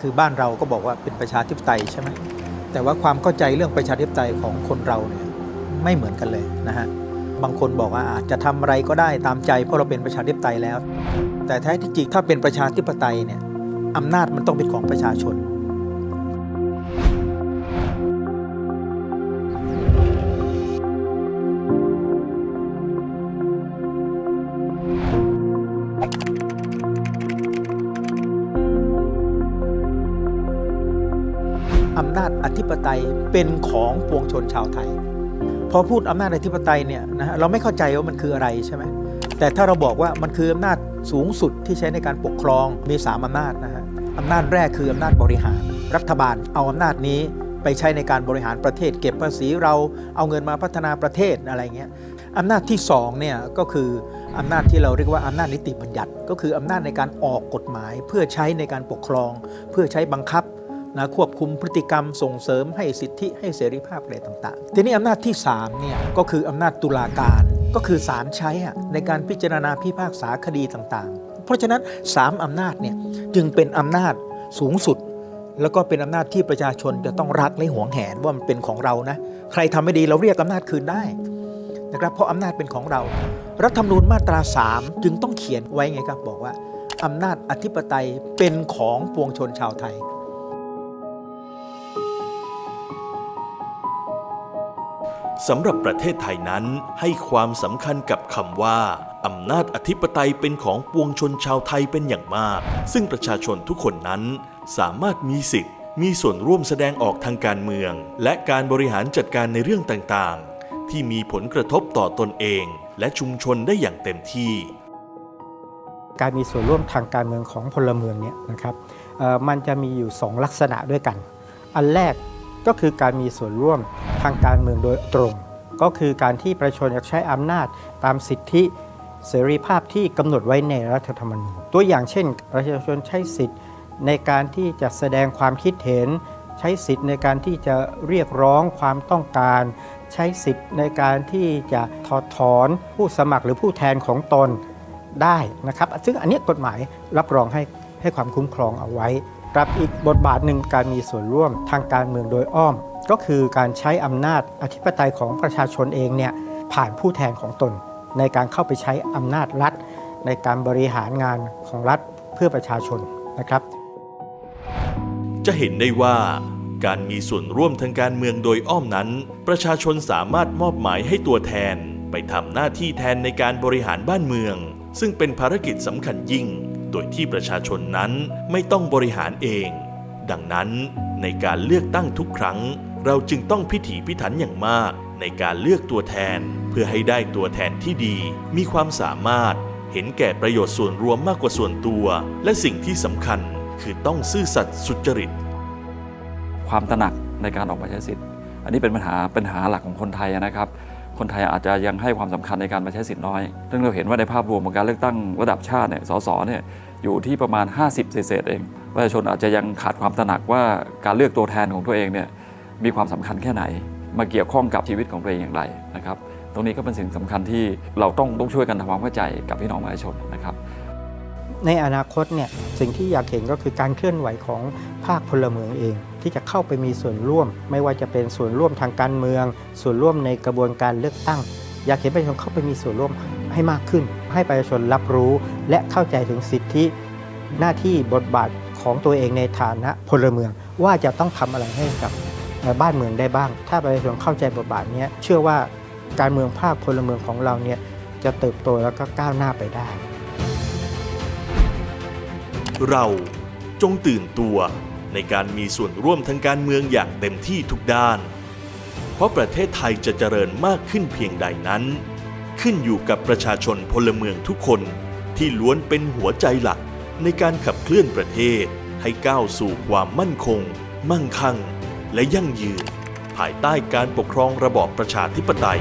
คือบ้านเราก็บอกว่าเป็นประชาธิปไตยใช่ไหมแต่ว่าความเข้าใจเรื่องประชาธิปไตยของคนเราเนี่ยไม่เหมือนกันเลยนะฮะบางคนบอกว่าอาจจะทำอะไรก็ได้ตามใจเพราะเราเป็นประชาธิปไตยแล้ว แต่แท้ที่จริงถ้าเป็นประชาธิปไตยเนี่ยอำนาจมันต้องเป็นของประชาชน อำนาจอธิปไตยเป็นของปวงชนชาวไทย พอพูดอำนาจอธิปไตยเนี่ยนะฮะเราไม่เข้าใจว่ามันคืออะไรใช่ไหมแต่ถ้าเราบอกว่ามันคืออำนาจสูงสุดที่ใช้ในการปกครองมีสามอำนาจนะฮะอำนาจแรกคืออำนาจบริหาร รัฐบาลเอาอำนาจนี้ไปใช้ในการบริหารประเทศ เก็บภาษีเราเอาเงินมาพัฒนาประเทศอะไรเงี้ยอำนาจที่สองเนี่ยก็คืออำนาจที่เราเรียกว่าอำนาจนิติบัญญัติ ก็คืออำนาจในการออกกฎหมาย เพื่อใช้ในการปกครอง เพื่อใช้บังคับ นะควบคุมพฤติกรรมส่งเสริมให้สิทธิให้เสรีภาพอะไรต่างๆ ทีนี้อำนาจที่3เนี่ยก็คืออำนาจตุลาการก็คือศาลใช้ในการพิจารณาพิพากษาคดีต่างๆ เพราะฉะนั้น 3 อำนาจเนี่ยจึงเป็นอำนาจสูงสุด แล้วก็เป็นอำนาจที่ประชาชนจะต้องรักและหวงแหนว่ามันเป็นของเรานะใครทำไม่ดีเราเรียกอำนาจคืนได้นะครับเพราะอำนาจเป็นของเรา รัฐธรรมนูญมาตรา 3 จึงต้องเขียนไว้ไงครับบอกว่าอำนาจอธิปไตยเป็นของปวงชนชาวไทย สำหรับประเทศไทยนั้นให้ความสำคัญกับคำว่าอำนาจอธิปไตยเป็นของปวงชนชาวไทยเป็นอย่างมาก ซึ่งประชาชนทุกคนนั้นสามารถมีสิทธิ์ มีส่วนร่วมแสดงออกทางการเมือง และการบริหารจัดการในเรื่องต่างๆ ที่มีผลกระทบต่อตนเอง และชุมชนได้อย่างเต็มที่ การมีส่วนร่วมทางการเมืองของพลเมืองเนี่ยนะครับมันจะมีอยู่ 2 ลักษณะด้วยกัน อันแรก ก็คือการมีส่วนร่วมทางการเมืองโดยตรง ก็คือการที่ประชาชนอยากใช้อำนาจตามสิทธิเสรีภาพที่กำหนดไว้ในรัฐธรรมนูญตัวอย่างเช่น ประชาชนใช้สิทธิ์ในการที่จะแสดงความคิดเห็น ใช้สิทธิ์ในการที่จะเรียกร้องความต้องการ ใช้สิทธิ์ในการที่จะถอดถอนผู้สมัครหรือผู้แทนของตนได้นะครับ ซึ่งอันนี้กฎหมายรับรองให้ให้ความคุ้มครองเอาไว้ กับอีกบทบาทหนึ่งการมีส่วนร่วมทางการเมืองโดยอ้อม ก็คือการใช้อำนาจอธิปไตยของประชาชนเองเนี่ยผ่านผู้แทนของตน ในการเข้าไปใช้อำนาจรัฐ ในการบริหารงานของรัฐเพื่อประชาชนนะครับ จะเห็นได้ว่าการมีส่วนร่วมทางการเมืองโดยอ้อมนั้น ประชาชนสามารถมอบหมายให้ตัวแทน ไปทำหน้าที่แทนในการบริหารบ้านเมือง ซึ่งเป็นภารกิจสำคัญยิ่ง โดยที่ประชาชนนั้นไม่ต้องบริหารเอง ดังนั้นในการเลือกตั้งทุกครั้ง เราจึงต้องพิถีพิถันอย่างมาก ในการเลือกตัวแทน เพื่อให้ได้ตัวแทนที่ดี มีความสามารถ เห็นแก่ประโยชน์ส่วนรวมมากกว่าส่วนตัว และสิ่งที่สำคัญคือต้องซื่อสัตย์สุจริต ความตระหนักในการออกมาใช้สิทธิ์ อันนี้เป็นปัญหาปัญหาหลักของคนไทยนะครับ คนไทยอาจจะยังให้ความสำคัญในการมาใช้สิทธิ์น้อย ซึ่งเราเห็นว่าในภาพรวมของการเลือกตั้งระดับชาติเนี่ย สส เนี่ย อยู่ที่ประมาณ 50 เศษเอง ประชาชนอาจจะยังขาดความตระหนักว่าการเลือกตัวแทนของตัวเองเนี่ยมีความสำคัญแค่ไหน มาเกี่ยวข้องกับชีวิตของตัวเองอย่างไรนะครับ ตรงนี้ก็เป็นสิ่งสำคัญที่เราต้องต้องช่วยกันทำความเข้าใจกับพี่น้องประชาชนนะครับ ในอนาคตเนี่ยสิ่งที่อยากเห็นก็คือการเคลื่อนไหวของภาคพลเมืองเอง ที่จะเข้าไปมีส่วนร่วม ไม่ว่าจะเป็นส่วนร่วมทางการเมือง ส่วนร่วมในกระบวนการเลือกตั้ง อยากเห็นประชาชนเข้าไปมีส่วนร่วมให้มากขึ้น ให้ประชาชนรับรู้ และเข้าใจถึงสิทธิ หน้าที่บทบาทของตัวเองในฐานะพลเมือง ว่าจะต้องทำอะไรให้กับบ้านเมืองได้บ้าง ถ้าประชาชนเข้าใจบทบาทนี้เชื่อว่าการเมืองภาคพลเมืองของเราเนี่ยจะเติบโตแล้วก็ก้าวหน้าไปได้ เราจงตื่นตัวในการมีส่วนร่วมทางการเมืองอย่างเต็มที่ทุกด้าน เพราะประเทศไทยจะเจริญมากขึ้นเพียงใดนั้น ขึ้นอยู่กับประชาชนพลเมืองทุกคนที่ล้วนเป็นหัวใจหลักในการขับเคลื่อนประเทศให้ก้าวสู่ความมั่นคง มั่งคั่ง และยั่งยืน ภายใต้การปกครองระบอบประชาธิปไตย